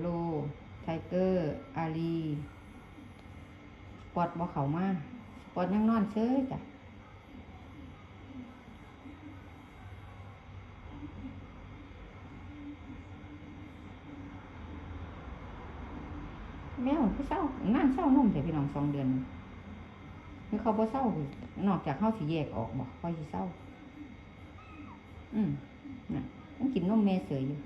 โล ไทเกอร์ อารีสปอตบ่เขามาสปอตยังนอนเซ้ยจ้ะแมวคือเศร้านั่งเศร้านมแต่พี่น้องสองเดือนนี่เขาบ่เศร้านอกจากเขาสิแยกออกบอกเขาสิเศร้า อืมน่ะต้องกินนมแม่เสยอยู่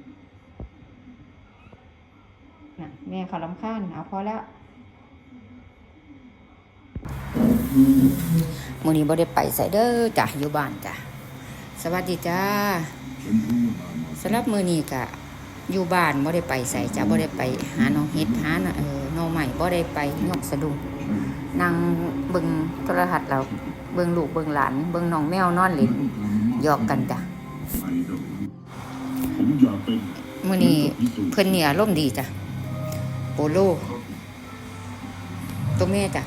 น่ะแม่เขาลำคาญเอาพอแล้วมื้อนี้บ่ได้ไปใส่เด้อจ้ะอยู่บ้านจ้ะสวัสดีจ้าสำหรับมื้อนี้ก็อยู่บ้านบ่ได้ไปใส่จ้ะบ่ได้ไปหาน้องเฮ็ดหาน่ะเออน้องใหม่บ่ได้ไปยกสะดุ้งนั่งเบิ่งโทรทัศน์แล้วเบิ่งลูกเบิ่งหลานเบิ่งน้องแมวนอนเล่นหยอกกันจ้ะผมอยากเป็นมื่อนี้เพิ่นเนี่ยอารมณ์ดีจ้ะ โปโล ตัวแม่จ้ะ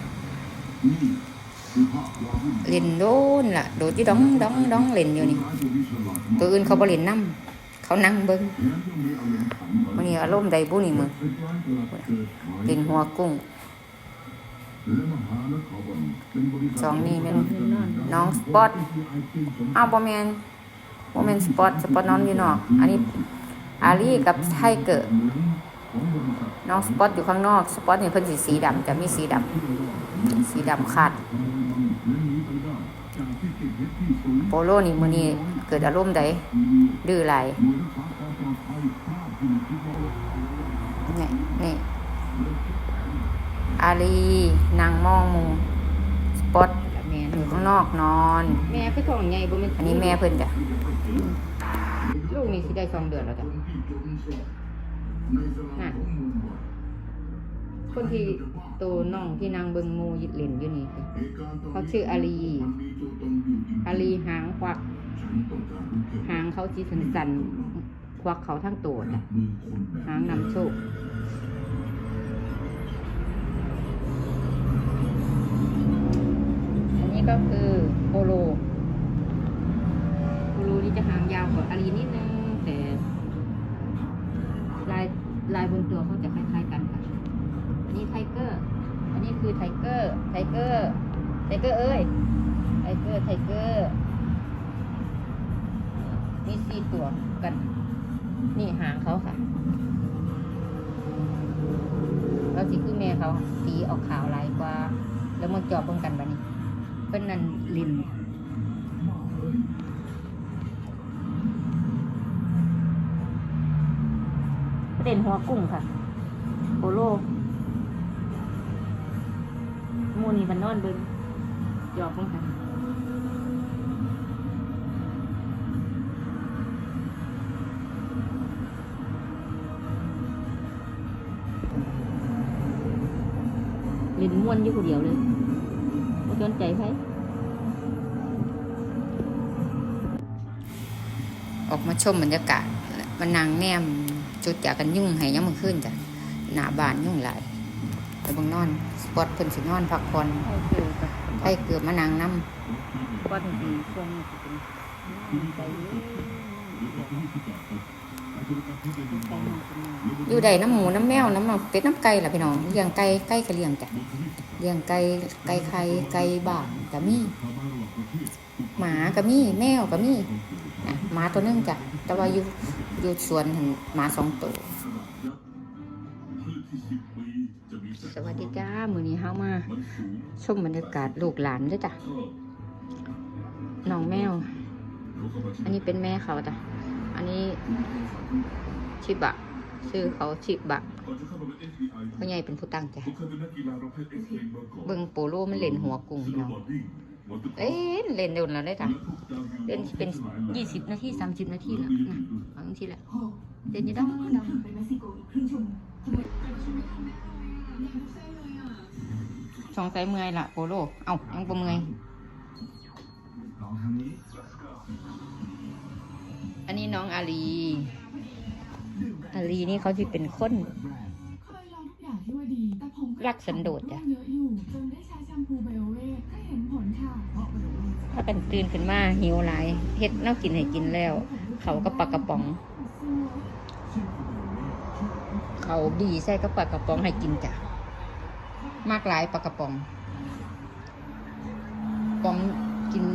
เล่นโดนล่ะ โดดที่ดองดองดองเล่นอยู่นี่ ตัวอื่นเขาบ่เล่นน้ำเขานั่งเบิ่งมันนี้อารมณ์ใดบุนี่มึงเล่นหัวกุ้งสองนี่แม่นน้องสปอตอ้าวบ่แมนบ่แมนสปอตสปอตนอนอยู่นอก อันนี้อาลีกับไทเกอร์ น้องสปอตอยู่ข้างนอก สปอตนี่เพิ่นสิสีดำจะมีสีดำสีดำคาดและหนีไปได้จากที่เก็บเห็ดที่สูงโปโลนี่มื้อนี้เกิดอารมณ์ใดดื้อหลายหน่วยรักษาความปลอดภัยภาพอยู่ที่ว่านี่นี่อาลีนางมองหมูสปอตอยู่ข้างนอกนอน แม่คือท้องใหญ่บ่แม่นอันนี้แม่เพิ่นจ้ะลูกนี่สิได้สองเดือนแล้วจ้ะใน่ะคนที่โตน้องที่นางเบิงมูยิดเล่นอยู่นี่เขาชื่ออาลีอาลีหางควัก หางเขาสิสันควักเขาทั้งตัวจ้ะหางนำโชคอันนี้ก็คือโปโล โปโลนี่จะหางยาวกว่าอารีนิดนึง แต่ลายลายบนตัวเขาจะคล้ายๆกันค่ะ อันนี้ไทเกอร์ อันนี้คือไทเกอร์ ไทเกอร์ ไทเกอร์เอ้ย ไทเกอร์ ไทเกอร์นี่สี่ตัวกัน นี่หางเขาค่ะ เราสีคือแม่เขาสีออกขาวลายกว่า แล้วมาจอบเบิ่งกันบัดนี้เพิ่นนันลินเด่นหัวกุ้งค่ะโปโล มูนี่มันนอนเบิ่งจอบเบิ่งค่ะเล่นม่วนอยู่คนเดียวเลยไม่สนใจไผออกมาชมบรรยากาศมันนางแนมจุดจากกันยุ่งให้ยังมือขึ้นจ้ะหนาบานยุ่งหลายไปบิ่งนอน ปอตเพิ่นสินอนพักผ่อนใช่คือกับให้เกือบมานางน้ก้อนดีช่วงนี้จะเป็นใจเย็นใจหนักเป็นหนักำอยู่ใดน้ำหมูน้ำแมวน้ำเป็ดน้ำไก่ล่ะพี่น้องเลี้ยงไก่ไก่ก็เลี้ยงจ้ะเลี้ยงไก่ไก่ไข่ไก่บ้านก็มีหมาก็มีแมวก็มีนะหมาตัวหนึงจ้ะแต่ว่าอยู่อยู่สวนหั่นหมาสองตัว ชมบรรยากาศลูกหลานด้วยจ้ะน้องแมว อันนี้เป็นแม่เขาจ้ะ อันนี้ชิบะ ชื่อเขาชิบะพ่อใหญ่เป็นผู้ตั้งจ้ะ เบิ่งโปโลมันเล่นหัวกุ้งเนาะเล่นเล่นเดี๋ยวนั้นเลยจ้ะเล่นเป็นยี่สิบนาทีสามสิบนาทีแล้วนะบางทีแหละเล่นอยี่ดองดอง สองสายเมื่อยละโปโล เอ้ายังปเมื่อยอันนี้น้องอาลี อาลีนี่เขาที่เป็นคนเคยลองทุกอย่างที่ว่าดี แต่ผมรักสันโดษจ้ะเยอะอยู่จนได้ใช้แชมพูไบโอเวทก็เห็นผลค่ะเพราะไบโอเวทถ้ากันตื่นขึ้นมาหิวหลายเฮ็ดแนวกินให้กินแล้ว เขาก็ปลากระป๋อง เขาดีใส่กับปลากระป๋องให้กินจ้ะ มากหลายปลากระป๋องป๋องกิน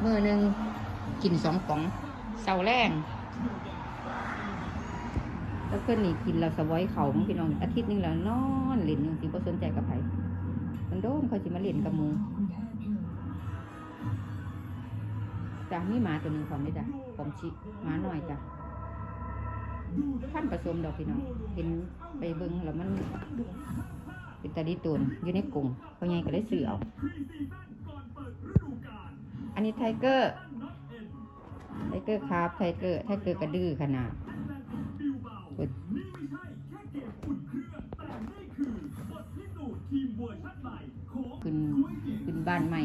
เมื่อหนึงกินสองป๋องเสาแรงแล้วเพื่อนนี่กินเราสวอยเขาพี่น้องอาทิตย์หนึงแล้วนอนเล่นหนึ่งสิบ่สนใจกับไผมันโดนเขาจะมาเล่นกับหมูจ้ะมีหมาตัวหนึ่งความได้จ้ะผมชิหมาหน่อยจ้ะพันผสมดอกพี่น้องเห็นไปเบิ้งแล้วมัน เป็นตาดีตูนอยู่ในกลุ่มเพราะไงก็ได้ซื้อเอาอันนี้ไทเกอร์ไทเกอร์ครับไทเกอร์ไทเกอร์กระดื้อขนาดเปิดขึ้นขึ้นบ้านใหม่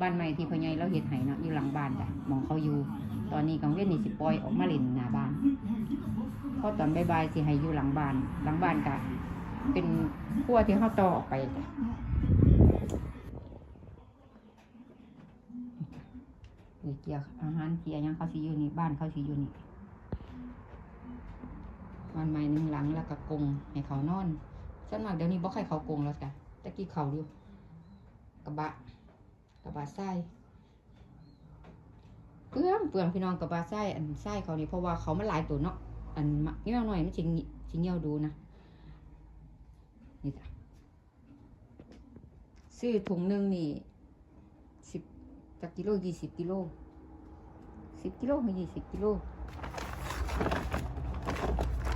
บ้านใหม่ที่พ่อใหญ่เราเฮ็ดให้เนาะอยู่หลังบ้านจ้ะหมองเขาอยู่ ตอนนี้กังเว้นนี่สิปล่อยออกมาเล่นหน้าบ้านเพราะตอนบ่ายๆสิให้อยู่หลังบ้าน หลังบ้านกะ เป็นครัวที่เขาต่อออกไปเกี่ยวอาหารเกี่ยวยังเขาสิอยู่นี่บ้านเขาสิอยู่นี่บ้านใหม่หนึ่งหลังแล้วก็กงให้เขานอนส่วนมากเดี๋ยวนี้บ่ใครเขากงแล้วจ้ะตะกี้เขาอยู่กระบะกระบะทรายเปลืองเปลืองพี่น้องกระบะทรายอันทรายเขานี่เพราะว่าเขามันหลายตัวเนาะอันเงี้ยวหน่อยมันสิงิสิเงี้ยวดูนะ นี่จ้ะ ซื้อถุงหนึ่งนี่สิบจากกิโลยี่สิบกิโลสิบกิโลหรือยี่สิบกิโล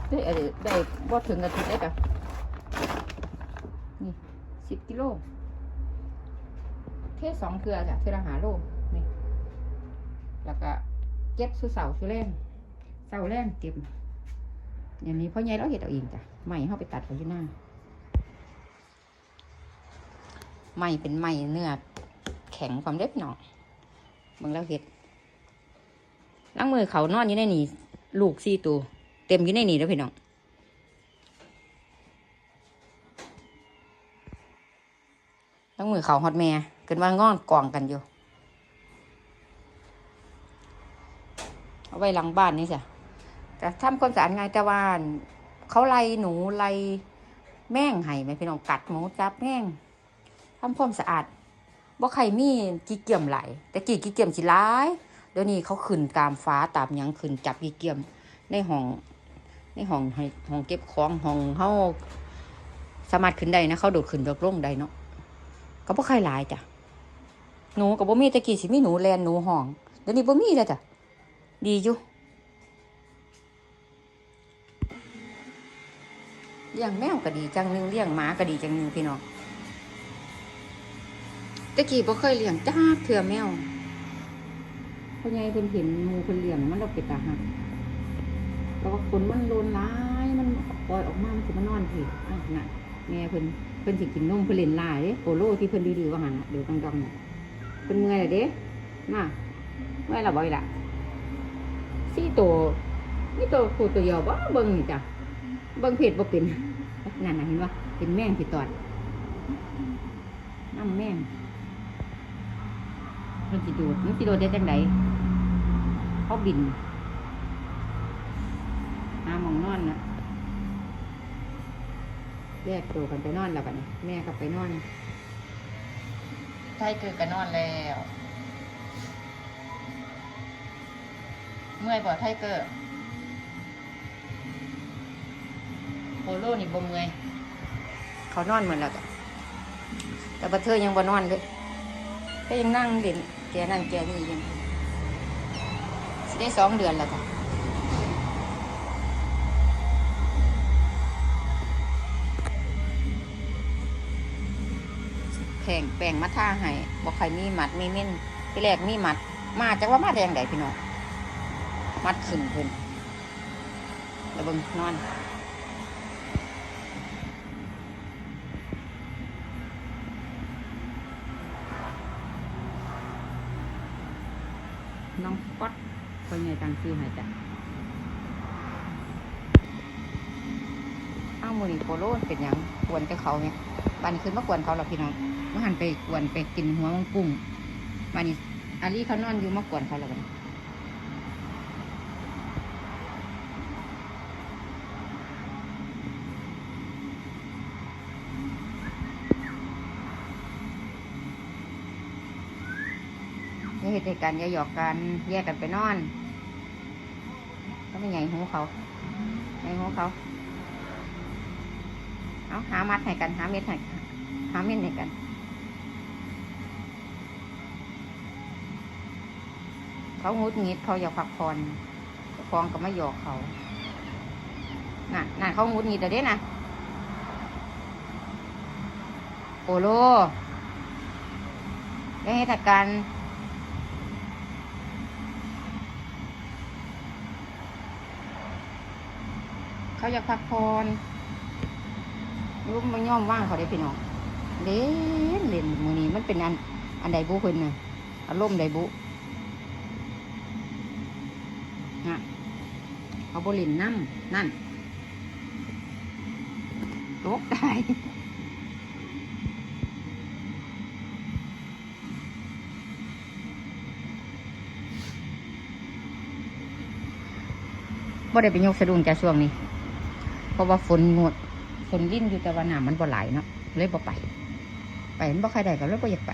ได้ได้บ่ถึงกันถึงได้กะนี่สิบกิโลเทสองเทือจ้ะเทือละหาโลนี่แล้วก็เก็บสุเสาสุแรงเสาแรงเก็บอย่างนี้พ่อใหญ่เราเห็ดเอาเองจ้ะไม่เข้าไปตัดเอาอยู่หน้า ไม่เป็นไม่เนื้อแข็งความเล็บหน่อยเบิ่งแล้วเห็ดล้างมือเขานอนอยู่ในนี่ลูกสี่ตัวเต็มอยู่ในนี่แล้วพี่น้องล้างมือเขาฮอดแม่เกินว่างอนกองกันอยู่เอาไว้หลังบ้านนี่จ้ะแต่ทำความสะอาดง่ายแต่ว่าเขาไล่หนูไล่แม่งให้ไหมพี่น้องกัดหมูจับแม่ง ทำความสะอาดบ่ใครมีกี่เกี่ยมไหลแต่กี่กี่เกี่ยมสิร้ายเดี๋ยวนี้เขาขึ้นตามฟ้าตามยังขึ้นจับกี่เกี่ยมในห้องในห้องห้องเก็บของห้องเฮาสามารถขึ้นได้นะเขาโดดขึ้นโดดลงได้เนาะก็บ่ใครหลายจ้ะหนูก็บ่มีแต่กี่สิมีหนูแลนหนูห้องเดี๋ยวนี้บ่มีแล้วจ้ะดีอยู่เลี้ยงแมวก็ดีจังนึงเลี้ยงหมาก็ดีจังนึงพี่น้อง ตะกี้บ่เคยเลี้ยงจ้าเถื่อแมวพ่อใหญ่เพิ่นเห็นหมูเพิ่นเลี้ยงมันเราเป็นตาหักแล้วก็ขนมันโลนร้ายมันปล่อยออกมามันสิมานอนผิดอะน่ะแม่เพิ่นเพิ่นสิกินนมเพิ่นเล่นลายโปโลที่เพิ่นดื้อๆว่าหันเดี๋ยวต้องดองๆเพิ่นเมื่อยแล้วเด้มาเมื่อยล้วบ่อีหล่ะสี่ตัวนี่ตัวคู่ตัวเดียวบ่เบิ่งนี่จ้ะเบิ่งเพจบ่เป็นนั่นน่ะเห็นบ่เป็นแม่งสิตอดน้ำแม่ง มันสิโดดมันสิโดดได้จังไดเขาบินหามองนอนนะแยกตัวกันไปนอนแล้วบันแม่ก็ไปนอนไทเกิดก็นนอนแล้ว เมื่อยบ่ไทเกิดโปโลนี่บ่เมื่อยเขานอนเหมือนแล้วแต่บัดเธอยังบ่นอนเลยก็ยังนั่งเด่น แกนั่นแกนี่ยังสิได้สองเดือนแล้วจ้ะแข่งแป้งมาท่าให้บอกใครมีหมัดมีเม่นที่แรกมีหมัด มาจากว่ามาแดงไดพี่น้องมัดขึ้นขึ้นแล้วเบิ่งนอน น้องป๊อตคนใหญ่ตังซื้อให้จ้ะอ้าวมูนี่โปโลเป็นยังกวนกับเขาเนี่ยบานนี้ขึ้นมากวนเขาหรอพี่น้องมาหันไปกวนไปกินหัวมังกุ้งบานนี้อาลีเขานอนอยู่มากวนเขาหรอกัน เหตุการณ์อย่าหยอกกันแยกกันไปนอน ก็ไม่ใหญ่หูเขาใหญ่หูเขาเอาหามัดให้กันหาเม็ดให้หาเม็ดให้กันเขางุดงิดเขาอยากพักผ่อนเจ้าของก็ไม่หยอกเขาน่ะน่ะเขางุดงิดแต่เด้นะโอโลได้ให้ถัดการ เขาอยากพักผ่อนรู้มันย่อมว่างเขาได้พี่น้องเล่นเล่นมือนี้มันเป็นอันอันใดบุเพิ่นน่ะอารมณ์ใดบุนะเขาบรินน้ำนั่นตกได้บ่ได้ไปยกสะดุ้งจากช่วงนี้ ราะว่าฝนงดฝนลิ้นอยู่แต่ว่าน้ำมันบ่ไหลเนาะเลยบ่ไป ไปมันบ่ใครได้ก็เลยบ่อยากไป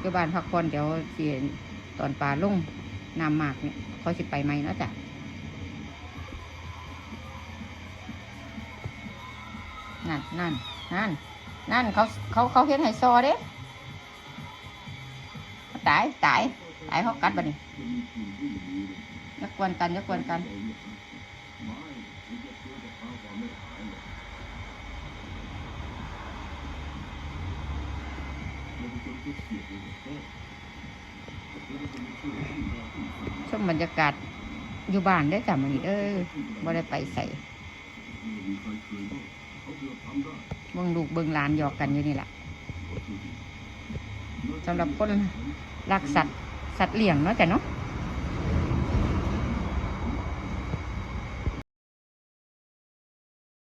อยู่บ้านพักผ่อนเดี๋ยวเสิตอนปลาลงน้ำมากเนี่ยเขาสิไปไหมเนาะจ้ะนั่นนั่นนั่นนั่นเขาเขาเขาเห็นไฮซเด้ตายตายตายเขากัดบ่นี่ย่ากวนกันย่ากวนกัน ชมบรรยากาศอยู่บ้านได้จ้ะมันนี้เออบ่ได้ไปใส่เบิ่งลูกเบิ่งหลานหยอกกันอยู่นี่แหละสำหรับคนรักสัตว์สัตว์เลี้ยงเนาะจ้ะเนาะ